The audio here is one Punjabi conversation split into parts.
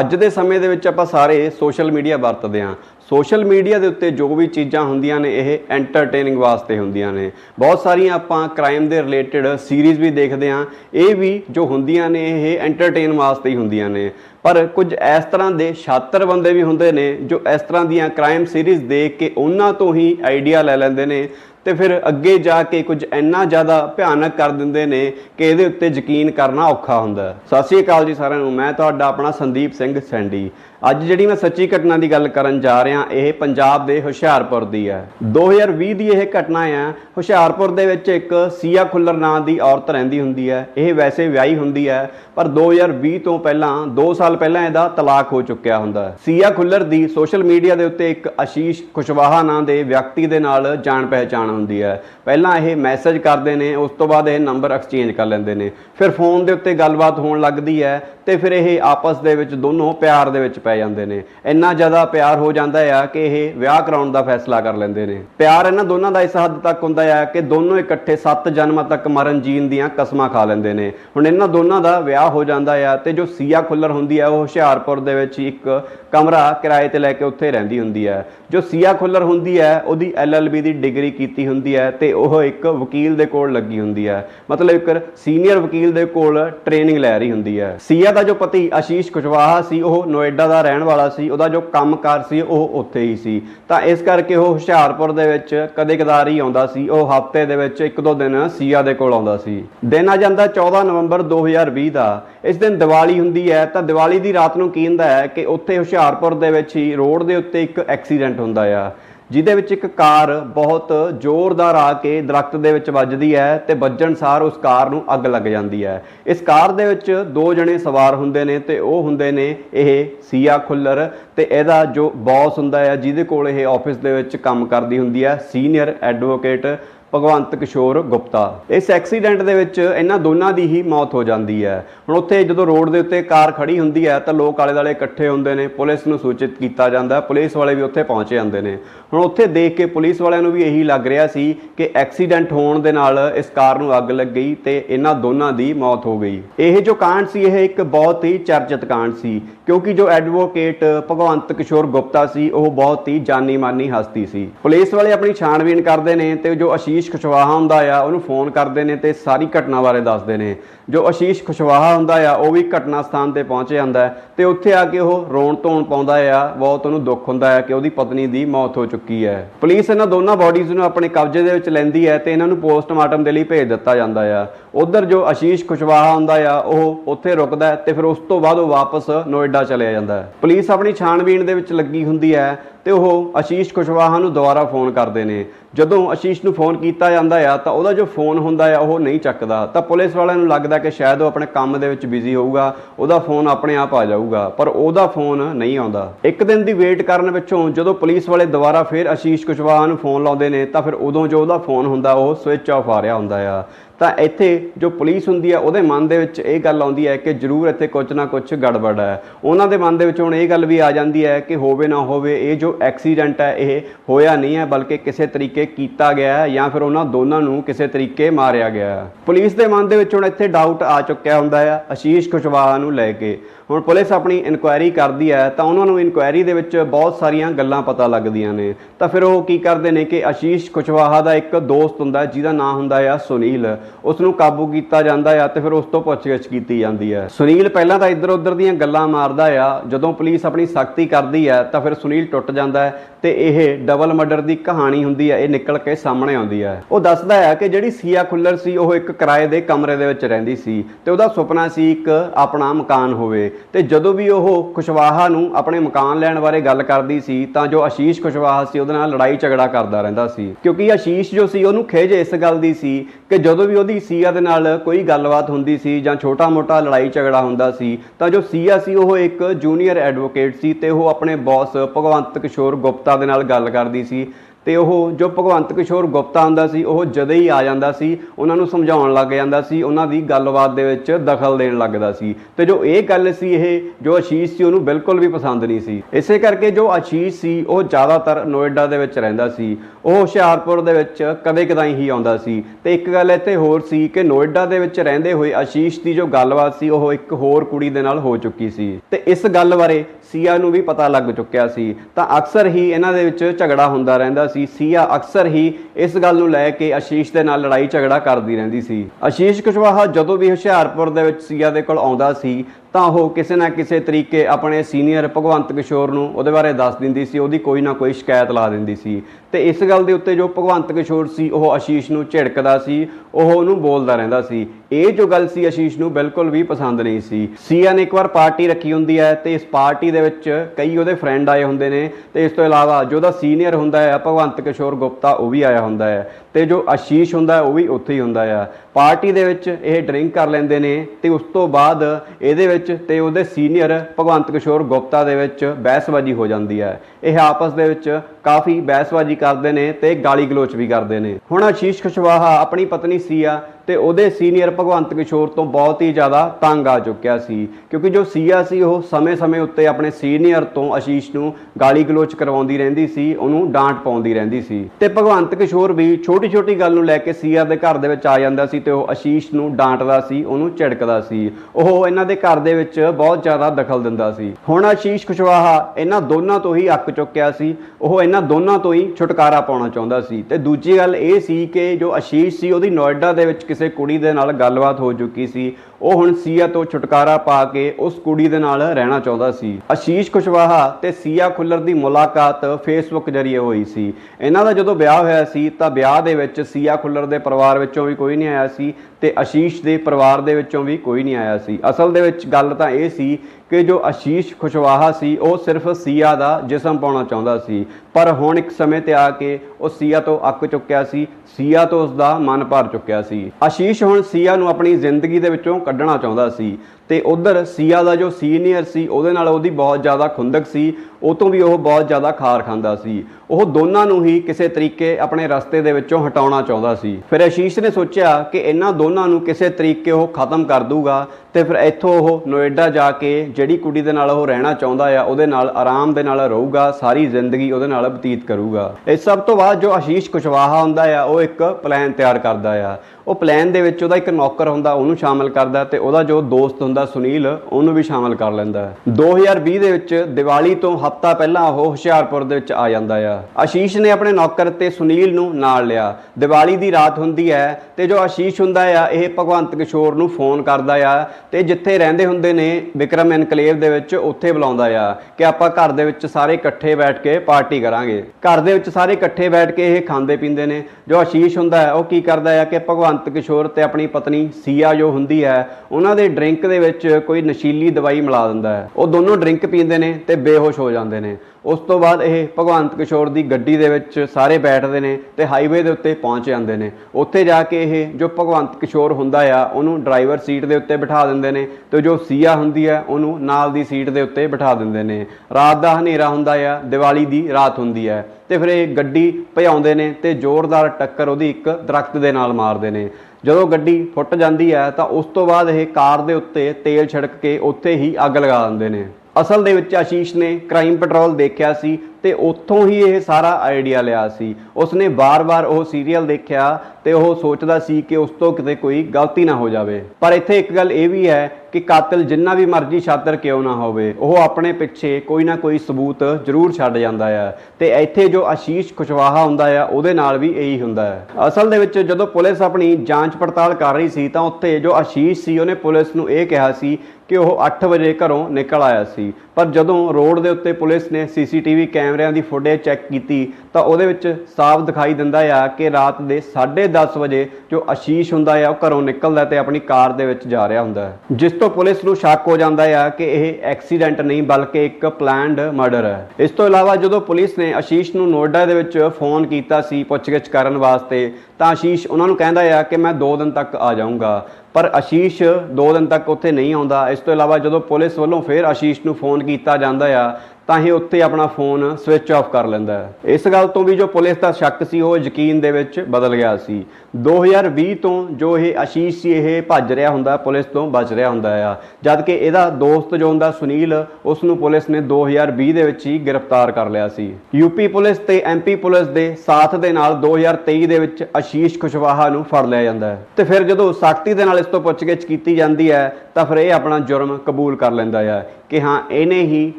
ਅੱਜ ਦੇ ਸਮੇਂ ਦੇ ਵਿੱਚ ਆਪਾਂ ਸਾਰੇ ਸੋਸ਼ਲ ਮੀਡੀਆ ਵਰਤਦੇ ਹਾਂ। ਸੋਸ਼ਲ ਮੀਡੀਆ ਦੇ ਉੱਤੇ ਜੋ ਵੀ ਚੀਜ਼ਾਂ ਹੁੰਦੀਆਂ ਨੇ, ਇਹ ਐਂਟਰਟੇਨਿੰਗ ਵਾਸਤੇ ਹੁੰਦੀਆਂ ਨੇ। ਬਹੁਤ ਸਾਰੀਆਂ ਆਪਾਂ ਕ੍ਰਾਈਮ ਦੇ ਰਿਲੇਟਡ ਸੀਰੀਜ਼ ਵੀ ਦੇਖਦੇ ਹਾਂ। ਇਹ ਵੀ ਜੋ ਹੁੰਦੀਆਂ ਨੇ, ਇਹ ਐਂਟਰਟੇਨ ਵਾਸਤੇ ਹੀ ਹੁੰਦੀਆਂ ਨੇ। ਪਰ ਕੁਝ ਇਸ ਤਰ੍ਹਾਂ ਦੇ ਛਾਤਰ ਬੰਦੇ ਵੀ ਹੁੰਦੇ ਨੇ, ਜੋ ਇਸ ਤਰ੍ਹਾਂ ਦੀਆਂ ਕ੍ਰਾਈਮ ਸੀਰੀਜ਼ ਦੇਖ ਕੇ ਉਹਨਾਂ ਤੋਂ ਹੀ ਆਈਡੀਆ ਲੈ ਲੈਂਦੇ ਨੇ ਤੇ ਫਿਰ ਅੱਗੇ ਜਾ ਕੇ ਕੁਝ ਇੰਨਾ ਜ਼ਿਆਦਾ ਭਿਆਨਕ ਕਰ ਦਿੰਦੇ ਨੇ ਕਿ ਇਹਦੇ ਉੱਤੇ ਯਕੀਨ ਕਰਨਾ ਔਖਾ ਹੁੰਦਾ। ਸਤਿ ਸ਼੍ਰੀ ਅਕਾਲ ਜੀ ਸਾਰਿਆਂ ਨੂੰ। ਮੈਂ ਤੁਹਾਡਾ ਆਪਣਾ ਸੰਦੀਪ ਸਿੰਘ ਸੈਂਡੀ। ਅੱਜ ਜਿਹੜੀ ਮੈਂ ਸੱਚੀ ਘਟਨਾ ਦੀ ਗੱਲ ਕਰਨ ਜਾ ਰਿਹਾ, ਇਹ ਪੰਜਾਬ ਦੇ ਹੁਸ਼ਿਆਰਪੁਰ ਦੀ ਹੈ। 2020 ਦੀ ਇਹ ਘਟਨਾ ਹੈ ਹੁਸ਼ਿਆਰਪੁਰ ਦੇ ਵਿੱਚ ਇੱਕ ਸੀਆ ਖੁੱਲਰ ਨਾਂ ਦੀ ਔਰਤ ਰਹਿੰਦੀ ਹੁੰਦੀ ਹੈ। ਇਹ ਵੈਸੇ ਵਿਆਹੀ ਹੁੰਦੀ ਹੈ, ਪਰ 2020 ਤੋਂ ਪਹਿਲਾਂ 2 ਸਾਲ ਪਹਿਲਾਂ ਇਹਦਾ ਤਲਾਕ ਹੋ ਚੁੱਕਿਆ ਹੁੰਦਾ ਹੈ। ਸੀਆ ਖੁੱਲਰ ਦੀ ਸੋਸ਼ਲ ਮੀਡੀਆ ਦੇ ਉੱਤੇ ਇੱਕ ਆਸ਼ੀਸ਼ ਖੁਸ਼ਵਾਹਾ ਨਾਂ ਦੇ ਵਿਅਕਤੀ ਦੇ ਨਾਲ ਜਾਣ ਪਹਿਚਾਣ ਹੁੰਦੀ ਹੈ। ਪਹਿਲਾਂ ਇਹ ਮੈਸੇਜ ਕਰਦੇ ਨੇ, ਉਸ ਤੋਂ ਬਾਅਦ ਇਹ ਨੰਬਰ ਐਕਸਚੇਂਜ ਕਰ ਲੈਂਦੇ ਨੇ। ਫਿਰ ਫੋਨ ਦੇ ਉੱਤੇ ਗੱਲਬਾਤ ਹੋਣ ਲੱਗਦੀ ਹੈ ਤੇ ਫਿਰ ਇਹ ਆਪਸ ਦੇ ਵਿੱਚ, ਦੋਨੋਂ ਪਿਆਰ ਦੇ ਵਿੱਚ ਪੈ ਜਾਂਦੇ ਨੇ। ਇੰਨਾ ਜ਼ਿਆਦਾ ਪਿਆਰ ਹੋ ਜਾਂਦਾ ਆ ਕਿ ਇਹ ਵਿਆਹ ਕਰਾਉਣ ਦਾ ਫੈਸਲਾ ਕਰ ਲੈਂਦੇ ਨੇ। ਪਿਆਰ ਇਹਨਾਂ ਦੋਨਾਂ ਦਾ ਇਸ ਹੱਦ ਤੱਕ ਹੁੰਦਾ ਆ ਕਿ ਦੋਨੋਂ ਇਕੱਠੇ 7 ਜਨਮਾਂ ਤੱਕ ਮਰਨ ਜੀਣ ਦੀਆਂ ਕਸਮਾਂ ਖਾ ਲੈਂਦੇ ਨੇ। ਹੁਣ ਇਹਨਾਂ ਦੋਨਾਂ ਦਾ ਵਿਆਹ ਹੋ ਜਾਂਦਾ ਆ ਤੇ ਜੋ ਸੀਆ ਖੁੱਲਰ ਹੁੰਦੀ ਆ, ਉਹ ਹੁਸ਼ਿਆਰਪੁਰ ਦੇ ਵਿੱਚ ਇੱਕ ਕਮਰਾ ਕਿਰਾਏ ਤੇ ਲੈ ਕੇ ਉੱਥੇ ਰਹਿੰਦੀ ਹੁੰਦੀ ਹੈ ਜੋ ਸੀਆ ਖੁੱਲਰ ਹੁੰਦੀ ਹੈ ਉਹਦੀ ਐਲਐਲਬੀ ਦੀ ਡਿਗਰੀ ਕੀਤੀ ਹੁੰਦੀ ਹੈ ਤੇ ਉਹ ਇੱਕ ਵਕੀਲ ਦੇ ਕੋਲ ਲੱਗੀ ਹੁੰਦੀ ਹੈ ਮਤਲਬ ਇੱਕ ਸੀਨੀਅਰ ਵਕੀਲ ਦੇ ਕੋਲ ਟ੍ਰੇਨਿੰਗ ਲੈ ਰਹੀ ਹੁੰਦੀ ਹੈ ਸੀਆ ਦਾ ਜੋ ਪਤੀ ਆਸ਼ੀਸ਼ ਕੁਸ਼ਵਾਹਾ ਸੀ, ਉਹ ਨੋਇਡਾ ਦਾ ਰਹਿਣ ਵਾਲਾ ਸੀ, ਉਹਦਾ ਜੋ ਕੰਮਕਾਰ ਸੀ, ਉਹ ਉੱਥੇ ਹੀ ਸੀ। ਤਾਂ ਇਸ ਕਰਕੇ ਉਹ ਹੁਸ਼ਿਆਰਪੁਰ ਦੇ ਵਿੱਚ ਕਦੇ ਕਦਾਰ ਹੀ ਆਉਂਦਾ ਸੀ। ਉਹ ਹਫ਼ਤੇ ਦੇ ਵਿੱਚ ਇੱਕ ਦੋ ਦਿਨ ਸੀਆ ਦੇ ਕੋਲ ਆਉਂਦਾ ਸੀ। ਦਿਨ ਆ ਜਾਂਦਾ 14 ਨਵੰਬਰ 2020 ਦਾ। ਇਸ ਦਿਨ ਦੀਵਾਲੀ ਹੁੰਦੀ ਹੈ, ਤਾਂ ਦੀਵਾਲੀ ਦੀ ਰਾਤ ਨੂੰ ਕੀ ਹੁੰਦਾ ਹੈ ਕਿ ਉੱਥੇ ਹੁਸ਼ਿਆਰਪੁਰ ਦੇ ਵਿੱਚ ਹੀ ਰੋਡ ਦੇ ਉੱਤੇ ਇੱਕ ਐਕਸੀਡੈਂਟ ਹੁੰਦਾ ਆ। ਜਿਹਦੇ ਵਿੱਚ ਇੱਕ ਕਾਰ ਬਹੁਤ ਜ਼ੋਰਦਾਰ ਆ ਕੇ ਦਰਖਤ ਦੇ ਵਿੱਚ ਵੱਜਦੀ ਹੈ ਤੇ ਵੱਜਣ ਸਾਰ ਉਸ ਕਾਰ ਨੂੰ ਅੱਗ ਲੱਗ ਜਾਂਦੀ ਹੈ। ਇਸ ਕਾਰ ਦੇ ਵਿੱਚ ਦੋ ਜਣੇ ਸਵਾਰ ਹੁੰਦੇ ਨੇ ਤੇ ਉਹ ਹੁੰਦੇ ਨੇ ਇਹ ਸੀਆ ਖੁੱਲਰ ਤੇ ਇਹਦਾ ਜੋ ਬੌਸ ਹੁੰਦਾ ਹੈ ਜਿਹਦੇ ਕੋਲ ਇਹ ਆਫਿਸ ਦੇ ਵਿੱਚ ਕੰਮ ਕਰਦੀ ਹੁੰਦੀ ਹੈ ਸੀਨੀਅਰ ਐਡਵੋਕੇਟ ਭਗਵੰਤ ਕਿਸ਼ੋਰ ਗੁਪਤਾ। ਇਸ ਐਕਸੀਡੈਂਟ ਦੇ ਵਿੱਚ ਇਹਨਾਂ ਦੋਨਾਂ ਦੀ ਹੀ ਮੌਤ ਹੋ ਜਾਂਦੀ ਹੈ। ਹੁਣ ਉੱਥੇ ਜਦੋਂ ਰੋਡ ਦੇ ਉੱਤੇ ਕਾਰ ਖੜੀ ਹੁੰਦੀ ਹੈ, ਤਾਂ ਲੋਕ ਆਲੇ-ਦਾਲੇ ਇਕੱਠੇ ਹੁੰਦੇ ਨੇ। ਪੁਲਿਸ ਨੂੰ ਸੂਚਿਤ ਕੀਤਾ ਜਾਂਦਾ ਹੈ। ਪੁਲਿਸ ਵਾਲੇ ਵੀ ਉੱਥੇ ਪਹੁੰਚ ਜਾਂਦੇ ਨੇ। ਹੁਣ ਉੱਥੇ ਦੇਖ ਕੇ ਪੁਲਿਸ ਵਾਲਿਆਂ ਨੂੰ ਵੀ ਇਹੀ ਲੱਗ ਰਿਹਾ ਸੀ ਕਿ ਐਕਸੀਡੈਂਟ ਹੋਣ ਦੇ ਨਾਲ ਇਸ ਕਾਰ ਨੂੰ ਅੱਗ ਲੱਗ ਗਈ ਤੇ ਇਹਨਾਂ ਦੋਨਾਂ ਦੀ ਮੌਤ ਹੋ ਗਈ। ਇਹ ਜੋ ਕਾਂਡ ਸੀ, ਇਹ ਇੱਕ ਬਹੁਤ ਹੀ ਚਰਚਿਤ ਕਾਂਡ ਸੀ। ਕਿਉਂਕਿ ਜੋ ਐਡਵੋਕੇਟ ਭਗਵੰਤ ਕਿਸ਼ੋਰ ਗੁਪਤਾ ਸੀ, ਉਹ ਬਹੁਤ ਹੀ ਜਾਨੀ ਮਾਨੀ ਹਸਤੀ ਸੀ। ਪੁਲਿਸ ਵਾਲੇ ਆਪਣੀ ਛਾਣਬੀਨ ਕਰਦੇ ਨੇ ਤੇ ਜੋ ਆਸ਼ੀਸ਼ ਖੁਸ਼ਵਾਹਾ ਹੁੰਦਾ ਆ, ਉਹਨੂੰ ਫੋਨ ਕਰਦੇ ਨੇ ਤੇ ਸਾਰੀ ਘਟਨਾ ਬਾਰੇ ਦੱਸਦੇ ਨੇ। ਜੋ ਆਸ਼ੀਸ਼ ਖੁਸ਼ਵਾਹਾ ਹੁੰਦਾ ਆ, ਉਹ ਵੀ ਘਟਨਾ ਸਥਾਨ ਤੇ ਪਹੁੰਚ ਜਾਂਦਾ ਤੇ ਉੱਥੇ ਆ ਕੇ ਉਹ ਰੋਣ ਧੋਣ ਪਾਉਂਦਾ ਆ, ਬਹੁਤ ਉਹਨੂੰ ਦੁੱਖ ਹੁੰਦਾ ਹੈ ਕਿ ਉਹਦੀ ਪਤਨੀ ਦੀ ਮੌਤ ਹੋ ਚੁੱਕੀ ਹੈ। ਪੁਲਿਸ ਇਹਨਾਂ ਦੋਨਾਂ ਬਾਡੀਜ਼ ਨੂੰ ਆਪਣੇ ਕਬਜ਼ੇ ਦੇ ਵਿੱਚ ਲੈਂਦੀ ਹੈ ਤੇ ਇਹਨਾਂ ਨੂੰ ਪੋਸਟਮਾਰਟਮ ਦੇ ਲਈ ਭੇਜ ਦਿੱਤਾ ਜਾਂਦਾ ਆ। ਉਧਰ ਜੋ ਆਸ਼ੀਸ਼ ਖੁਸ਼ਵਾਹਾ ਹੁੰਦਾ ਆ, ਉਹ ਉੱਥੇ ਰੁਕਦਾ ਤੇ ਫਿਰ ਉਸ ਤੋਂ ਬਾਅਦ ਉਹ ਵਾਪਸ ਨੋਇਡਾ ਚਲਿਆ ਜਾਂਦਾ ਹੈ। ਪੁਲਿਸ ਆਪਣੀ ਛਾਣਬੀਣ ਦੇ ਵਿੱਚ ਲੱਗੀ ਹੁੰਦੀ ਹੈ ਤੇ ਉਹ ਆਸ਼ੀਸ਼ ਕੁਸ਼ਵਾਹਾ ਨੂੰ ਦੁਬਾਰਾ ਫੋਨ ਕਰਦੇ ਨੇ। ਜਦੋਂ ਆਸ਼ੀਸ਼ ਨੂੰ ਫੋਨ ਕੀਤਾ ਜਾਂਦਾ ਆ, ਤਾਂ ਉਹਦਾ ਜੋ ਫੋਨ ਹੁੰਦਾ ਆ, ਉਹ ਨਹੀਂ ਚੱਕਦਾ। ਤਾਂ ਪੁਲਿਸ ਵਾਲਿਆਂ ਨੂੰ ਲੱਗਦਾ ਕਿ ਸ਼ਾਇਦ ਉਹ ਆਪਣੇ ਕੰਮ ਦੇ ਵਿੱਚ ਬਿਜ਼ੀ ਹੋਊਗਾ, ਉਹਦਾ ਫੋਨ ਆਪਣੇ ਆਪ ਆ ਜਾਊਗਾ, ਪਰ ਉਹਦਾ ਫੋਨ ਨਹੀਂ ਆਉਂਦਾ। ਇੱਕ ਦਿਨ ਦੀ ਵੇਟ ਕਰਨ ਵਿੱਚੋਂ ਜਦੋਂ ਪੁਲਿਸ ਵਾਲੇ ਦੁਬਾਰਾ ਫਿਰ ਆਸ਼ੀਸ਼ ਕੁਸ਼ਵਾਹਾ ਨੂੰ ਫੋਨ ਲਾਉਂਦੇ ਨੇ, ਤਾਂ ਫਿਰ ਉਦੋਂ ਜੋ ਉਹਦਾ ਫੋਨ ਹੁੰਦਾ, ਉਹ ਸਵਿਚ ਆਫ ਆ ਰਿਹਾ ਹੁੰਦਾ ਆ। ਤਾਂ ਇੱਥੇ ਜੋ ਪੁਲਿਸ ਹੁੰਦੀ ਆ, ਉਹਦੇ ਮਨ ਦੇ ਵਿੱਚ ਇਹ ਗੱਲ ਆਉਂਦੀ ਹੈ ਕਿ ਜ਼ਰੂਰ ਇੱਥੇ ਕੁਝ ਨਾ ਕੁਝ ਗੜਬੜ ਹੈ। ਉਹਨਾਂ ਦੇ ਮਨ ਦੇ ਵਿੱਚ ਹੁਣ ਇਹ ਗੱਲ ਵੀ ਆ ਜਾਂਦੀ ਹੈ ਕਿ ਹੋਵੇ ਨਾ ਹੋਵੇ, ਇਹ ਜੋ ਐਕਸੀਡੈਂਟ ਹੈ, ਇਹ ਹੋਇਆ ਨਹੀਂ ਹੈ, ਬਲਕਿ ਕਿਸੇ ਤਰੀਕੇ ਕੀਤਾ ਗਿਆ ਹੈ ਜਾਂ ਫਿਰ ਉਹਨਾਂ ਦੋਨਾਂ ਨੂੰ ਕਿਸੇ ਤਰੀਕੇ ਮਾਰਿਆ ਗਿਆ ਹੈ। ਪੁਲਿਸ ਦੇ ਮਨ ਦੇ ਵਿੱਚ ਹੁਣ ਇੱਥੇ ਡਾਊਟ ਆ ਚੁੱਕਿਆ ਹੁੰਦਾ ਹੈ, ਅਸ਼ੀਸ਼ ਕੁਸ਼ਵਾਹਾ ਨੂੰ ਲੈ ਕੇ। ਹੁਣ ਪੁਲਿਸ ਆਪਣੀ ਇਨਕੁਆਇਰੀ ਕਰਦੀ ਹੈ, ਤਾਂ ਉਹਨਾਂ ਨੂੰ ਇਨਕੁਆਇਰੀ ਦੇ ਵਿੱਚ ਬਹੁਤ ਸਾਰੀਆਂ ਗੱਲਾਂ ਪਤਾ ਲੱਗਦੀਆਂ ਨੇ। ਤਾਂ ਫਿਰ ਉਹ ਕੀ ਕਰਦੇ ਨੇ ਕਿ ਆਸ਼ੀਸ਼ ਕੁਸ਼ਵਾਹਾ ਦਾ ਇੱਕ ਦੋਸਤ ਹੁੰਦਾ, ਜਿਹਦਾ ਨਾਮ ਹੁੰਦਾ ਆ ਸੁਨੀਲ। ਉਸ ਨੂੰ ਕਾਬੂ ਕੀਤਾ ਜਾਂਦਾ ਆ ਤੇ ਫਿਰ ਉਸ ਤੋਂ ਪੁੱਛਗਿੱਛ ਕੀਤੀ ਜਾਂਦੀ ਹੈ ਸੁਨੀਲ ਪਹਿਲਾਂ ਤਾਂ ਇੱਧਰ ਉੱਧਰ ਦੀਆਂ ਗੱਲਾਂ ਮਾਰਦਾ ਆ। ਜਦੋਂ ਪੁਲਿਸ ਆਪਣੀ ਸਖਤੀ ਕਰਦੀ ਹੈ ਤਾਂ ਫਿਰ ਸੁਨੀਲ ਟੁੱਟ ਜਾਂਦਾ ਹੈ ਤੇ ਇਹ ਡਬਲ ਮਰਡਰ ਦੀ ਕਹਾਣੀ ਹੁੰਦੀ ਹੈ ਇਹ ਨਿਕਲ ਕੇ ਸਾਹਮਣੇ ਆਉਂਦੀ ਹੈ ਉਹ ਦੱਸਦਾ ਹੈ ਕਿ ਜਿਹੜੀ ਸੀਆ ਖੁੱਲਰ ਸੀ, ਉਹ ਇੱਕ ਕਿਰਾਏ ਦੇ ਕਮਰੇ ਦੇ ਵਿੱਚ ਰਹਿੰਦੀ ਸੀ ਤੇ ਉਹਦਾ ਸੁਪਨਾ ਸੀ ਇੱਕ ਆਪਣਾ ਮਕਾਨ ਹੋਵੇ ਤੇ ਜਦੋਂ ਵੀ ਉਹ ਖੁਸ਼ਵਾਹਾ ਨੂੰ ਆਪਣੇ ਮਕਾਨ ਲੈਣ ਬਾਰੇ ਗੱਲ ਕਰਦੀ ਸੀ, ਤਾਂ ਜੋ ਆਸ਼ੀਸ਼ ਕੁਸ਼ਵਾਹਾ ਸੀ, ਉਹਦੇ ਨਾਲ ਲੜਾਈ ਝਗੜਾ ਕਰਦਾ ਰਹਿੰਦਾ ਸੀ। ਕਿਉਂਕਿ ਆਸ਼ੀਸ਼ ਜੋ ਸੀ, ਉਹਨੂੰ ਖੇਜ ਇਸ ਗੱਲ ਦੀ ਸੀ ਕਿ ਜਦੋਂ ਵੀ ਉਹਦੀ ਸੀਆ ਦੇ ਨਾਲ ਕੋਈ ਗੱਲਬਾਤ ਹੁੰਦੀ ਸੀ ਜਾਂ ਛੋਟਾ-ਮੋਟਾ ਲੜਾਈ ਝਗੜਾ ਹੁੰਦਾ ਸੀ, ਤਾਂ ਜੋ ਸੀਆ ਸੀ ਉਹ ਇੱਕ ਜੂਨੀਅਰ ਐਡਵੋਕੇਟ ਸੀ ਤੇ ਉਹ ਆਪਣੇ ਬੌਸ ਭਗਵੰਤ ਕਿਸ਼ੋਰ ਗੁਪਤਾ ਦੇ ਨਾਲ ਗੱਲ ਕਰਦੀ ਸੀ। ਤੇ ਉਹ ਜੋ ਭਗਵੰਤ ਕਿਸ਼ੋਰ ਗੁਪਤਾ ਹੁੰਦਾ ਸੀ, ਉਹ ਜਦੇ ਹੀ ਆ ਜਾਂਦਾ ਸੀ, ਉਹਨਾਂ ਨੂੰ ਸਮਝਾਉਣ ਲੱਗ ਜਾਂਦਾ ਸੀ, ਉਹਨਾਂ ਦੀ ਗੱਲਬਾਤ ਦੇ ਵਿੱਚ ਦਖਲ ਦੇਣ ਲੱਗਦਾ ਸੀ। ਤੇ ਜੋ ਇਹ ਗੱਲ ਸੀ, ਇਹ ਜੋ ਅਸ਼ੀਸ਼ ਸੀ, ਉਹਨੂੰ ਬਿਲਕੁਲ ਵੀ ਪਸੰਦ ਨਹੀਂ ਸੀ। ਇਸੇ ਕਰਕੇ ਜੋ ਆਸ਼ੀਸ਼ ਸੀ, ਉਹ ਜ਼ਿਆਦਾਤਰ ਨੋਇਡਾ ਦੇ ਵਿੱਚ ਰਹਿੰਦਾ ਸੀ। ਉਹ ਹੁਸ਼ਿਆਰਪੁਰ ਦੇ ਵਿੱਚ ਕਦੇ ਕਦਾਈ ਹੀ ਆਉਂਦਾ ਸੀ। ਤੇ ਇੱਕ ਗੱਲ ਇੱਥੇ ਹੋਰ ਸੀ ਕਿ ਨੋਇਡਾ ਦੇ ਵਿੱਚ ਰਹਿੰਦੇ ਹੋਏ ਆਸ਼ੀਸ਼ ਦੀ ਜੋ ਗੱਲਬਾਤ ਸੀ, ਉਹ ਇੱਕ ਹੋਰ ਕੁੜੀ ਦੇ ਨਾਲ ਹੋ ਚੁੱਕੀ ਸੀ। ਤੇ ਇਸ ਗੱਲ ਬਾਰੇ ਸੀਆ ਨੂੰ ਵੀ ਪਤਾ ਲੱਗ ਚੁੱਕਿਆ ਸੀ। ਤਾਂ ਅਕਸਰ ਹੀ ਇਹਨਾਂ ਦੇ ਵਿੱਚ ਝਗੜਾ ਹੁੰਦਾ ਰਹਿੰਦਾ ਸੀ। ਸੀਆ ਅਕਸਰ ਹੀ ਇਸ ਗੱਲ ਨੂੰ ਲੈ ਕੇ ਆਸ਼ੀਸ਼ ਦੇ ਨਾਲ ਲੜਾਈ ਝਗੜਾ ਕਰਦੀ ਰਹਿੰਦੀ ਸੀ। ਆਸ਼ੀਸ਼ ਕੁਸ਼ਵਾਹਾ ਜਦੋਂ ਵੀ ਹੁਸ਼ਿਆਰਪੁਰ ਦੇ ਵਿੱਚ ਸੀਆ ਦੇ ਕੋਲ ਆਉਂਦਾ ਸੀ ਤਾਂ ਉਹ ਕਿਸੇ ਨਾ ਕਿਸੇ ਤਰੀਕੇ ਆਪਣੇ ਸੀਨੀਅਰ ਭਗਵੰਤ ਕਿਸ਼ੋਰ ਨੂੰ ਉਹਦੇ ਬਾਰੇ ਦੱਸ ਦਿੰਦੀ ਸੀ, ਉਹਦੀ ਕੋਈ ਨਾ ਕੋਈ ਸ਼ਿਕਾਇਤ ਲਾ ਦਿੰਦੀ ਸੀ। ਤੇ ਇਸ ਗੱਲ ਦੇ ਉੱਤੇ ਜੋ ਭਗਵੰਤ ਕਿਸ਼ੋਰ ਸੀ, ਉਹ ਆਸ਼ੀਸ਼ ਨੂੰ ਝਿੜਕਦਾ ਸੀ, ਉਹ ਉਹਨੂੰ ਬੋਲਦਾ ਰਹਿੰਦਾ ਸੀ। ਇਹ ਜੋ ਗੱਲ ਸੀ ਆਸ਼ੀਸ਼ ਨੂੰ ਬਿਲਕੁਲ ਵੀ ਪਸੰਦ ਨਹੀਂ ਸੀ। ਸੀਆ ਨੇ ਇੱਕ ਵਾਰ ਪਾਰਟੀ ਰੱਖੀ ਹੁੰਦੀ ਹੈ ਤੇ ਇਸ ਪਾਰਟੀ ਦੇ ਵਿੱਚ ਕਈ ਉਹਦੇ ਫਰੈਂਡ ਆਏ ਹੁੰਦੇ ਨੇ। ਤੇ ਇਸ ਤੋਂ ਇਲਾਵਾ ਜੋ ਉਹਦਾ ਸੀਨੀਅਰ ਹੁੰਦਾ ਹੈ, ਭਗਵੰਤ ਕਿਸ਼ੋਰ ਗੁਪਤਾ, ਉਹ ਵੀ ਆਇਆ ਹੁੰਦਾ ਹੈ। ਤੇ ਜੋ ਆਸ਼ੀਸ਼ ਹੁੰਦਾ ਉਹ ਵੀ ਉੱਥੇ ਹੀ ਹੁੰਦਾ ਆ। ਪਾਰਟੀ ਦੇ ਵਿੱਚ ਇਹ ਡਰਿੰਕ ਕਰ ਲੈਂਦੇ ਨੇ ਤੇ ਉਸ ਤੋਂ ਬਾਅਦ ਇਹਦੇ ਵਿੱਚ ਤੇ ਉਹਦੇ ਸੀਨੀਅਰ ਭਗਵੰਤ ਕਿਸ਼ੋਰ ਗੁਪਤਾ ਦੇ ਵਿੱਚ ਬਹਿਸਬਾਜ਼ੀ ਹੋ ਜਾਂਦੀ ਹੈ। ਇਹ ਆਪਸ ਦੇ ਵਿੱਚ ਕਾਫੀ ਬਹਿਸਬਾਜ਼ੀ ਕਰਦੇ ਨੇ ਤੇ ਗਾਲੀ ਗਲੋਚ ਵੀ ਕਰਦੇ ਨੇ। ਹੁਣ ਆਸ਼ੀਸ਼ ਕੁਸ਼ਵਾਹਾ ਆਪਣੀ ਪਤਨੀ ਸੀਆ ਤੇ ਉਹਦੇ ਸੀਨੀਅਰ ਭਗਵੰਤ ਕਿਸ਼ੋਰ ਤੋਂ ਬਹੁਤ ਹੀ ਜ਼ਿਆਦਾ ਤੰਗ ਆ ਚੁੱਕਿਆ ਸੀ। ਕਿਉਂਕਿ ਜੋ ਸੀਆ ਸੀ, ਉਹ ਸਮੇਂ-ਸਮੇਂ ਉੱਤੇ ਆਪਣੇ ਸੀਨੀਅਰ ਤੋਂ ਆਸ਼ੀਸ਼ ਨੂੰ ਗਾਲੀ ਗਲੋਚ ਕਰਵਾਉਂਦੀ ਰਹਿੰਦੀ ਸੀ, ਉਹਨੂੰ ਡਾਂਟ ਪਾਉਂਦੀ ਰਹਿੰਦੀ ਸੀ। ਤੇ ਭਗਵੰਤ ਕਿਸ਼ੋਰ ਵੀ ਛੋਟੀ-ਛੋਟੀ ਗੱਲ ਨੂੰ ਲੈ ਕੇ ਸੀਆ ਦੇ ਘਰ ਦੇ ਵਿੱਚ ਆ ਜਾਂਦਾ ਸੀ ਤੇ ਉਹ ਆਸ਼ੀਸ਼ ਨੂੰ ਡਾਂਟਦਾ ਸੀ, ਉਹਨੂੰ ਝਿੜਕਦਾ ਸੀ। ਉਹ ਇਹਨਾਂ ਦੇ ਘਰ ਦੇ ਵਿੱਚ ਬਹੁਤ ਜ਼ਿਆਦਾ ਦਖਲ ਦਿੰਦਾ ਸੀ। ਹੁਣ ਆਸ਼ੀਸ਼ ਖੁਸ਼ਵਾਹਾ ਇਹਨਾਂ ਦੋਨਾਂ ਤੋਂ ਹੀ ਅੱਕ ਚੁੱਕਿਆ ਸੀ। ਉਹ ਇਹਨਾਂ ਦੋਨਾਂ ਤੋਂ ਹੀ ਛੁਟਕਾਰਾ ਪਾਉਣਾ ਚਾਹੁੰਦਾ ਸੀ। ਤੇ ਦੂਜੀ ਗੱਲ ਇਹ ਸੀ ਕਿ ਜੋ ਆਸ਼ੀਸ਼ ਸੀ, ਉਹਦੀ ਨੋਇਡਾ ਦੇ ਵਿੱਚ ਕਿਸੇ ਕੁੜੀ ਦੇ ਨਾਲ ਗੱਲਬਾਤ ਹੋ ਚੁੱਕੀ ਸੀ। ਉਹ ਹੁਣ ਸੀਆ ਤੋਂ ਛੁਟਕਾਰਾ ਪਾ ਕੇ ਉਸ ਕੁੜੀ ਦੇ ਨਾਲ ਰਹਿਣਾ ਚਾਹੁੰਦਾ ਸੀ। ਆਸ਼ੀਸ਼ ਕੁਸ਼ਵਾਹਾ ਤੇ ਸੀਆ ਖੁੱਲਰ ਦੀ ਮੁਲਾਕਾਤ ਫੇਸਬੁੱਕ ਜਰੀਏ ਹੋਈ ਸੀ। ਇਹਨਾਂ ਦਾ ਜਦੋਂ ਵਿਆਹ ਹੋਇਆ ਸੀ ਤਾਂ ਵਿਆਹ ਦੇ ਵਿੱਚ ਸੀਆ ਖੁੱਲਰ ਦੇ ਪਰਿਵਾਰ ਵਿੱਚੋਂ ਵੀ ਕੋਈ ਨਹੀਂ ਆਇਆ ਸੀ ਤੇ ਆਸ਼ੀਸ਼ ਦੇ ਪਰਿਵਾਰ ਦੇ ਵਿੱਚੋਂ ਵੀ ਕੋਈ ਨਹੀਂ ਆਇਆ ਸੀ। ਅਸਲ ਦੇ ਵਿੱਚ ਗੱਲ ਤਾਂ ਇਹ ਸੀ ਕਿ ਜੋ ਆਸ਼ੀਸ਼ ਖੁਸ਼ਵਾਹਾ ਸੀ, ਉਹ ਸਿਰਫ ਸੀਆ ਦਾ ਜਿਸਮ ਪਾਉਣਾ ਚਾਹੁੰਦਾ ਸੀ। ਪਰ ਹੁਣ ਇੱਕ ਸਮੇਂ ਤੇ ਆ ਕੇ ਉਹ ਸੀਆ ਤੋਂ ਅੱਕ ਚੁੱਕਿਆ ਸੀ, ਸੀਆ ਤੋਂ ਉਸ ਦਾ ਮਨ ਭਰ ਚੁੱਕਿਆ ਸੀ। ਆਸ਼ੀਸ਼ ਹੁਣ ਸੀਆ ਨੂੰ ਆਪਣੀ ਜ਼ਿੰਦਗੀ ਦੇ ਵਿੱਚੋਂ ਕੱਢਣਾ ਚਾਹੁੰਦਾ ਸੀ ਤੇ ਉਧਰ ਸੀਆ ਦਾ ਜੋ ਸੀਨੀਅਰ ਸੀ, ਉਹਦੇ ਨਾਲ ਉਹਦੀ ਬਹੁਤ ਜ਼ਿਆਦਾ ਖੁੰਦਕ ਸੀ, ਉਹ ਤੋਂ ਵੀ ਉਹ ਬਹੁਤ ਜ਼ਿਆਦਾ ਖਾਰ ਖਾਂਦਾ ਸੀ। ਉਹ ਦੋਨਾਂ ਨੂੰ ਹੀ ਕਿਸੇ ਤਰੀਕੇ ਆਪਣੇ ਰਸਤੇ ਦੇ ਵਿੱਚੋਂ ਹਟਾਉਣਾ ਚਾਹੁੰਦਾ ਸੀ। ਫਿਰ ਆਸ਼ੀਸ਼ ਨੇ ਸੋਚਿਆ ਕਿ ਇਹਨਾਂ ਦੋਨਾਂ ਨੂੰ ਕਿਸੇ ਤਰੀਕੇ ਉਹ ਖਤਮ ਕਰ ਦੂਗਾ ਤੇ ਫਿਰ ਇੱਥੋਂ ਉਹ ਨੋਇਡਾ ਜਾ ਕੇ ਜਿਹੜੀ ਕੁੜੀ ਦੇ ਨਾਲ ਉਹ ਰਹਿਣਾ ਚਾਹੁੰਦਾ ਆ, ਉਹਦੇ ਨਾਲ ਆਰਾਮ ਦੇ ਨਾਲ ਰਹੂਗਾ, ਸਾਰੀ ਜ਼ਿੰਦਗੀ ਉਹਦੇ ਨਾਲ ਬਤੀਤ ਕਰੂਗਾ। ਇਸ ਸਭ ਤੋਂ ਬਾਅਦ ਜੋ ਆਸ਼ੀਸ਼ ਕੁਸ਼ਵਾਹਾ ਹੁੰਦਾ ਆ, ਉਹ ਇੱਕ ਪਲਾਨ ਤਿਆਰ ਕਰਦਾ ਆ। ਉਹ ਪਲਾਨ ਦੇ ਵਿੱਚ ਉਹਦਾ ਇੱਕ ਨੌਕਰ ਹੁੰਦਾ, ਉਹਨੂੰ ਸ਼ਾਮਲ ਕਰਦਾ ਤੇ ਉਹਦਾ ਜੋ ਦੋਸਤ ਹੁੰਦਾ ਸੁਨੀਲ, ਉਹਨੂੰ ਵੀ ਸ਼ਾਮਲ ਕਰ ਲੈਂਦਾ 2020 ਦੇ ਵਿੱਚ ਦੀਵਾਲੀ ਤੋਂ ਹਫ਼ਤਾ ਪਹਿਲਾਂ ਉਹ ਹੁਸ਼ਿਆਰਪੁਰ ਦੇ ਵਿੱਚ ਆ ਜਾਂਦਾ ਆ। ਆਸ਼ੀਸ਼ ਨੇ ਆਪਣੇ ਨੌਕਰ ਤੇ ਸੁਨੀਲ ਨੂੰ ਨਾਲ ਲਿਆ। ਦੀਵਾਲੀ ਦੀ ਰਾਤ ਹੁੰਦੀ ਹੈ ਤੇ ਜੋ ਆਸ਼ੀਸ਼ ਹੁੰਦਾ ਆ, ਇਹ ਭਗਵੰਤ ਕਿਸ਼ੋਰ ਨੂੰ ਫੋਨ ਕਰਦਾ ਆ ਤੇ ਜਿੱਥੇ ਰਹਿੰਦੇ ਹੁੰਦੇ ਨੇ ਵਿਕਰਮ ਐਨਕਲੇਵ ਦੇ ਵਿੱਚ ਉੱਥੇ ਬੁਲਾਉਂਦਾ ਆ ਕਿ ਆਪਾਂ ਘਰ ਦੇ ਵਿੱਚ ਸਾਰੇ ਇਕੱਠੇ ਬੈਠ ਕੇ ਪਾਰਟੀ ਕਰਾਂਗੇ। ਘਰ ਦੇ ਵਿੱਚ ਸਾਰੇ ਇਕੱਠੇ ਬੈਠ ਕੇ ਇਹ ਖਾਂਦੇ ਪੀਂਦੇ ਨੇ। ਜੋ ਆਸ਼ੀਸ਼ ਹੁੰਦਾ ਹੈ, ਉਹ ਕੀ ਕਰਦਾ ਆ ਕਿ ਭਗਵੰਤ ਕਿਸ਼ੋਰ ਤੇ ਆਪਣੀ ਪਤਨੀ ਸੀਆ ਜੋ ਹੁੰਦੀ ਹੈ, ਉਹਨਾਂ ਦੇ ਡਰਿੰਕ ਦੇ ਵਿੱਚ ਕੋਈ ਨਸ਼ੀਲੀ ਦਵਾਈ ਮਿਲਾ ਦਿੰਦਾ ਹੈ। ਉਹ ਦੋਨੋਂ ਡਰਿੰਕ ਪੀਂਦੇ ਨੇ ਤੇ ਬੇਹੋਸ਼ ਹੋ ਜਾਂਦੇ ਨੇ। ਉਸ ਤੋਂ ਬਾਅਦ ਇਹ ਭਗਵੰਤ ਕਿਸ਼ੋਰ ਦੀ ਗੱਡੀ ਦੇ ਵਿੱਚ ਸਾਰੇ ਬੈਠਦੇ ਨੇ ਤੇ ਹਾਈਵੇ ਦੇ ਉੱਤੇ ਪਹੁੰਚ ਜਾਂਦੇ ਨੇ। ਉੱਥੇ ਜਾ ਕੇ ਇਹ ਜੋ ਭਗਵੰਤ ਕਿਸ਼ੋਰ ਹੁੰਦਾ ਆ, ਉਹਨੂੰ ਡਰਾਈਵਰ ਸੀਟ ਦੇ ਉੱਤੇ ਬਿਠਾ ਦਿੰਦੇ ਨੇ ਤੇ ਜੋ ਸੀਆ ਹੁੰਦੀ ਹੈ, ਉਹਨੂੰ ਨਾਲ ਦੀ ਸੀਟ ਦੇ ਉੱਤੇ ਬਿਠਾ ਦਿੰਦੇ ਨੇ। ਰਾਤ ਦਾ ਹਨੇਰਾ ਹੁੰਦਾ ਆ, ਦੀਵਾਲੀ ਦੀ ਰਾਤ ਹੁੰਦੀ ਹੈ। ਤੇ ਫਿਰ ਇਹ ਗੱਡੀ ਭਜਾਉਂਦੇ ਨੇ ਤੇ ਜ਼ੋਰਦਾਰ ਟੱਕਰ ਉਹਦੀ ਇੱਕ ਦਰਖਤ ਦੇ ਨਾਲ ਮਾਰਦੇ ਨੇ। ਜਦੋਂ ਗੱਡੀ ਫੁੱਟ ਜਾਂਦੀ ਹੈ ਤਾਂ ਉਸ ਤੋਂ ਬਾਅਦ ਇਹ ਕਾਰ ਦੇ ਉੱਤੇ ਤੇਲ ਛਿੜਕ ਕੇ ਉੱਥੇ ਹੀ ਅੱਗ ਲਗਾ ਦਿੰਦੇ ਨੇ। ਅਸਲ ਦੇ ਵਿੱਚ ਆਸ਼ੀਸ਼ ਨੇ ਕ੍ਰਾਈਮ ਪੈਟਰੋਲ ਦੇਖਿਆ ਸੀ ਤੇ ਉੱਥੋਂ ਹੀ ਇਹ ਸਾਰਾ ਆਈਡੀਆ ਲਿਆ ਸੀ। ਉਸਨੇ ਬਾਰ-ਬਾਰ ਉਹ ਸੀਰੀਅਲ ਦੇਖਿਆ ਤੇ ਉਹ ਸੋਚਦਾ ਸੀ ਕਿ ਉਸ ਤੋਂ ਕਿਤੇ ਕੋਈ ਗਲਤੀ ਨਾ ਹੋ ਜਾਵੇ। ਪਰ ਇੱਥੇ ਇੱਕ ਗੱਲ ਇਹ ਵੀ ਹੈ ਕਿ ਕਾਤਲ ਜਿੰਨਾ ਵੀ ਮਰਜ਼ੀ ਛਾਤਰ ਕਿਉਂ ਨਾ ਹੋਵੇ, ਉਹ ਆਪਣੇ ਪਿੱਛੇ ਕੋਈ ਨਾ ਕੋਈ ਸਬੂਤ ਜ਼ਰੂਰ ਛੱਡ ਜਾਂਦਾ ਹੈ ਤੇ ਇੱਥੇ ਜੋ ਆਸ਼ੀਸ਼ ਕੁਸ਼ਵਾਹਾ ਹੁੰਦਾ ਆ ਉਹਦੇ ਨਾਲ ਵੀ ਇਹੀ ਹੁੰਦਾ ਹੈ। ਅਸਲ ਦੇ ਵਿੱਚ ਜਦੋਂ ਪੁਲਿਸ ਆਪਣੀ ਜਾਂਚ ਪੜਤਾਲ ਕਰ ਰਹੀ ਸੀ, ਤਾਂ ਉੱਥੇ ਜੋ ਆਸ਼ੀਸ਼ ਸੀ, ਉਹਨੇ ਪੁਲਿਸ ਨੂੰ ਇਹ ਕਿਹਾ ਸੀ ਕਿ ਉਹ 8 ਵਜੇ ਘਰੋਂ ਨਿਕਲ ਆਇਆ ਸੀ। ਪਰ ਜਦੋਂ ਰੋਡ ਦੇ ਉੱਤੇ ਪੁਲਿਸ ਨੇ ਸੀਸੀਟੀਵੀ ਕੈਮਰਿਆਂ ਦੀ ਫੁਟੇਜ ਚੈੱਕ ਕੀਤੀ ਤਾਂ ਉਹਦੇ ਵਿੱਚ ਸਾਫ਼ ਦਿਖਾਈ ਦਿੰਦਾ ਆ ਕਿ ਰਾਤ ਦੇ 10:30 ਵਜੇ ਜੋ ਆਸ਼ੀਸ਼ ਹੁੰਦਾ ਆ, ਉਹ ਘਰੋਂ ਨਿਕਲਦਾ ਤੇ ਆਪਣੀ ਕਾਰ ਦੇ ਵਿੱਚ ਜਾ ਰਿਹਾ ਹੁੰਦਾ ਹੈ। ਜਿਸ ਤੋਂ ਪੁਲਿਸ ਨੂੰ ਸ਼ੱਕ ਹੋ ਜਾਂਦਾ ਆ ਕਿ ਇਹ ਐਕਸੀਡੈਂਟ ਨਹੀਂ, ਬਲਕਿ ਇੱਕ ਪਲਾਨਡ ਮਰਡਰ ਹੈ। ਇਸ ਤੋਂ ਇਲਾਵਾ ਜਦੋਂ ਪੁਲਿਸ ਨੇ ਆਸ਼ੀਸ਼ ਨੂੰ ਨੋਇਡਾ ਦੇ ਵਿੱਚ ਫੋਨ ਕੀਤਾ ਸੀ ਪੁੱਛਗਿੱਛ ਕਰਨ ਵਾਸਤੇ, ਤਾਂ ਆਸ਼ੀਸ਼ ਉਹਨਾਂ ਨੂੰ ਕਹਿੰਦਾ ਆ ਕਿ ਮੈਂ 2 ਦਿਨ ਤੱਕ ਆ ਜਾਊਂਗਾ। ਪਰ ਆਸ਼ੀਸ਼ 2 ਦਿਨ ਤੱਕ ਉੱਥੇ ਨਹੀਂ ਆਉਂਦਾ। ਇਸ ਤੋਂ ਇਲਾਵਾ ਜਦੋਂ ਪੁਲਿਸ ਵੱਲੋਂ ਫਿਰ ਆਸ਼ੀਸ਼ ਨੂੰ ਫੋਨ ਕੀਤਾ ਜਾਂਦਾ ਆ, ਤਾਂ ਇਹ ਉੱਥੇ ਆਪਣਾ ਫੋਨ ਸਵਿਚ ਆਫ ਕਰ ਲੈਂਦਾ ਹੈ। ਇਸ ਗੱਲ ਤੋਂ ਵੀ ਜੋ ਪੁਲਿਸ ਦਾ ਸ਼ੱਕ ਸੀ, ਉਹ ਯਕੀਨ ਦੇ ਵਿੱਚ ਬਦਲ ਗਿਆ ਸੀ। 2020 ਤੋਂ ਜੋ ਇਹ ਆਸ਼ੀਸ਼ ਸੀ, ਇਹ ਭੱਜ ਰਿਹਾ ਹੁੰਦਾ, ਪੁਲਿਸ ਤੋਂ ਬਚ ਰਿਹਾ ਹੁੰਦਾ ਆ। ਜਦ ਕਿ ਇਹਦਾ ਦੋਸਤ ਜੋ ਹੁੰਦਾ, ਸੁਨੀਲ, ਉਸ ਨੂੰ ਪੁਲਿਸ ਨੇ 2020 ਦੇ ਵਿੱਚ ਹੀ ਗ੍ਰਿਫਤਾਰ ਕਰ ਲਿਆ ਸੀ। ਯੂਪੀ ਪੁਲਿਸ ਤੇ ਐਮਪੀ ਪੁਲਿਸ ਦੇ ਸਾਥ ਦੇ ਨਾਲ 2023 ਦੇ ਵਿੱਚ ਆਸ਼ੀਸ਼ ਖੁਸ਼ਵਾਹਾ ਨੂੰ ਫੜ ਲਿਆ ਜਾਂਦਾ ਹੈ। ਤੇ ਫਿਰ ਜਦੋਂ ਸਖਤੀ ਦੇ ਨਾਲ ਇਸ ਤੋਂ ਪੁੱਛਗਿੱਛ ਕੀਤੀ ਜਾਂਦੀ ਹੈ, ਤਾਂ ਫਿਰ ਇਹ ਆਪਣਾ ਜੁਰਮ ਕਬੂਲ ਕਰ ਲੈਂਦਾ ਹੈ ਕਿ ਹਾਂ, ਇਹਨੇ ਹੀ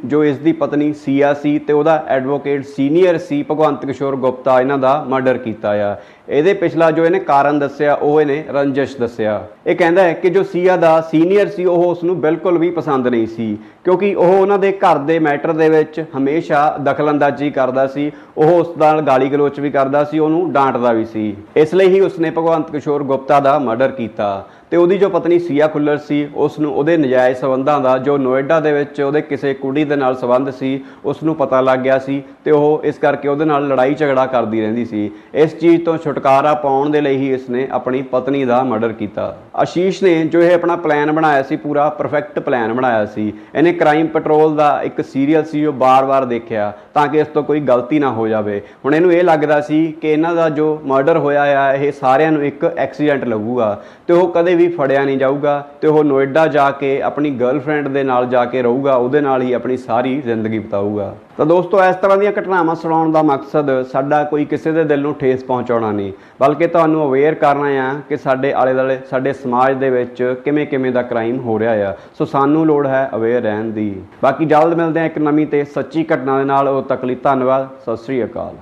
ਜੋ ਇਸ ਦੀ ਪਤਨੀ ਸੀਆ ਸੀ ਤੇ ਉਹਦਾ ਐਡਵੋਕੇਟ ਸੀਨੀਅਰ ਸੀ, ਭਗਵੰਤ ਕਿਸ਼ੋਰ ਗੁਪਤਾ, ਇਹਨਾਂ ਦਾ ਮਰਡਰ ਕੀਤਾ ਆ। ਇਹਦੇ ਪਿਛਲਾ ਜੋ ਇਹਨੇ ਕਾਰਨ ਦੱਸਿਆ, ਉਹ ਇਹਨੇ ਰੰਜਿਸ਼ ਦੱਸਿਆ। ਇਹ ਕਹਿੰਦਾ ਹੈ ਕਿ ਜੋ ਸੀਆ ਦਾ ਸੀਨੀਅਰ ਸੀ, ਉਹ ਉਸ ਨੂੰ ਬਿਲਕੁਲ ਵੀ ਪਸੰਦ ਨਹੀਂ ਸੀ। ਕਿਉਂਕਿ ਉਹ ਉਹਨਾਂ ਦੇ ਘਰ ਦੇ ਮੈਟਰ ਦੇ ਵਿੱਚ ਹਮੇਸ਼ਾ ਦਖਲਅੰਦਾਜ਼ੀ ਕਰਦਾ ਸੀ, ਉਹ ਉਸ ਨਾਲ ਗਾਲੀ ਗਲੋਚ ਵੀ ਕਰਦਾ ਸੀ, ਉਹਨੂੰ ਡਾਂਟਦਾ ਵੀ ਸੀ। ਇਸ ਲਈ ਹੀ ਉਸਨੇ ਭਗਵੰਤ ਕਿਸ਼ੋਰ ਗੁਪਤਾ ਦਾ ਮਰਡਰ ਕੀਤਾ। ਤੇ ਉਹਦੀ ਜੋ ਪਤਨੀ ਸੀਆ ਖੁੱਲਰ ਸੀ ਉਸ ਨੂੰ ਉਹਦੇ ਨਜਾਇਜ਼ ਸਬੰਧਾਂ ਦਾ, ਜੋ ਨੋਇਡਾ ਦੇ ਵਿੱਚ ਉਹਦੇ ਕਿਸੇ ਕੁੜੀ ਦੇ ਨਾਲ ਸਬੰਧ ਸੀ ਉਸ ਨੂੰ ਪਤਾ ਲੱਗ ਗਿਆ ਸੀ ਤੇ ਉਹ ਇਸ ਕਰਕੇ ਉਹਦੇ ਨਾਲ ਲੜਾਈ ਝਗੜਾ ਕਰਦੀ ਰਹਿੰਦੀ ਸੀ। ਇਸ ਚੀਜ਼ ਤੋਂ ਛੁਟਕਾਰਾ ਪਾਉਣ ਦੇ ਲਈ ਹੀ ਇਸਨੇ ਆਪਣੀ ਪਤਨੀ ਦਾ ਮਰਡਰ ਕੀਤਾ। ਆਸ਼ੀਸ਼ ਨੇ ਜੋ ਇਹ ਆਪਣਾ ਪਲਾਨ ਬਣਾਇਆ ਸੀ, ਪੂਰਾ ਪਰਫੈਕਟ ਪਲਾਨ ਬਣਾਇਆ ਸੀ। ਇਹਨੇ ਕ੍ਰਾਈਮ ਪੈਟਰੋਲ ਦਾ ਇੱਕ ਸੀਰੀਅਲ ਸੀ, ਉਹ ਬਾਰ-ਬਾਰ ਦੇਖਿਆ ਤਾਂ ਕਿ ਇਸ ਤੋਂ ਕੋਈ ਗਲਤੀ ਨਾ ਹੋ ਜਾਵੇ। ਹੁਣ ਇਹਨੂੰ ਇਹ ਲੱਗਦਾ ਸੀ ਕਿ ਇਹਨਾਂ ਦਾ ਜੋ ਮਰਡਰ ਹੋਇਆ ਆ, ਇਹ ਸਾਰਿਆਂ ਨੂੰ ਇੱਕ ਐਕਸੀਡੈਂਟ ਲੱਗੂਗਾ ਤੇ ਉਹ ਕਦੇ ਵੀ ਫੜਿਆ ਨਹੀਂ ਜਾਊਗਾ ਤੇ ਉਹ ਨੋਇਡਾ ਜਾ ਕੇ ਆਪਣੀ ਗਰਲਫ੍ਰੈਂਡ ਦੇ ਨਾਲ ਜਾ ਕੇ ਰਹੂਗਾ, ਉਹਦੇ ਨਾਲ ਹੀ ਆਪਣੀ ਸਾਰੀ ਜ਼ਿੰਦਗੀ ਬਿਤਾਊਗਾ। ਤਾਂ ਦੋਸਤੋ, ਇਸ ਤਰ੍ਹਾਂ ਦੀਆਂ ਘਟਨਾਵਾਂ ਸੁਣਾਉਣ ਦਾ ਮਕਸਦ ਸਾਡਾ ਕੋਈ ਕਿਸੇ ਦੇ ਦਿਲ ਨੂੰ ਠੇਸ ਪਹੁੰਚਾਉਣਾ ਨਹੀਂ, ਬਲਕਿ ਤੁਹਾਨੂੰ ਅਵੇਅਰ ਕਰਨਾ ਆ ਕਿ ਸਾਡੇ ਆਲੇ ਦੁਆਲੇ ਸਾਡੇ ਸਮਾਜ ਦੇ ਵਿੱਚ ਕਿਵੇਂ ਕਿਵੇਂ ਦਾ ਕ੍ਰਾਈਮ ਹੋ ਰਿਹਾ ਆ। ਸੋ ਸਾਨੂੰ ਲੋੜ ਹੈ ਅਵੇਅਰ ਰਹਿਣ ਦੀ। ਬਾਕੀ ਜਲਦ ਮਿਲਦੇ ਆ ਇੱਕ ਨਵੀਂ ਤੇ ਸੱਚੀ ਘਟਨਾ ਦੇ ਨਾਲ। ਉਹ ਤੱਕ ਲਈ ਧੰਨਵਾਦ। ਸਤਿ ਸ੍ਰੀ ਅਕਾਲ।